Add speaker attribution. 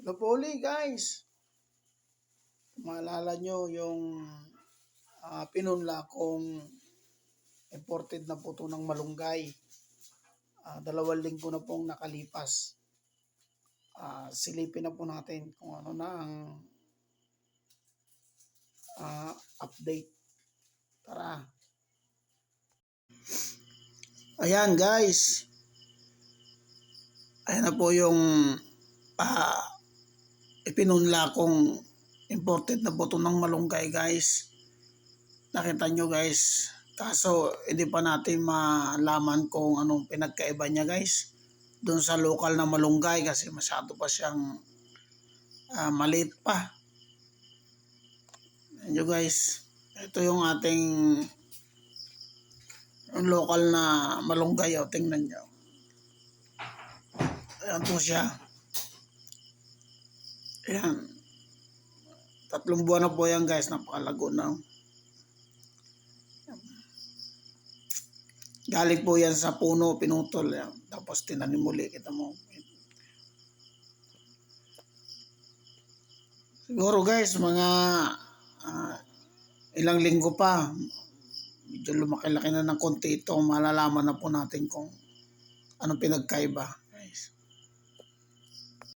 Speaker 1: Po ulit guys. Maalala nyo yung uh, pinunla kong imported na puto ng malunggay. Uh, dalawang linggo na pong nakalipas. Uh, silipin na po natin kung ano na ang uh, update. Tara. Ayan guys. Ayan na po yung uh, ipinunla kong imported na buto ng malunggay guys. Nakita nyo guys. Kaso hindi pa natin malaman kung anong pinagkaiba niya guys. Doon sa local na malunggay kasi masyado pa siyang uh, maliit pa. Ayan guys. Ito yung ating yung local na malunggay. O, tingnan nyo. Ayan po siya. Ayan. Tatlong buwan na po yan guys. Napakalago na. Galing po yan sa puno, pinutol. Yan. Tapos tinanim muli. Kita mo. Siguro guys, mga uh, ilang linggo pa, medyo lumaki-laki na ng konti ito, malalaman na po natin kung ano pinagkaiba.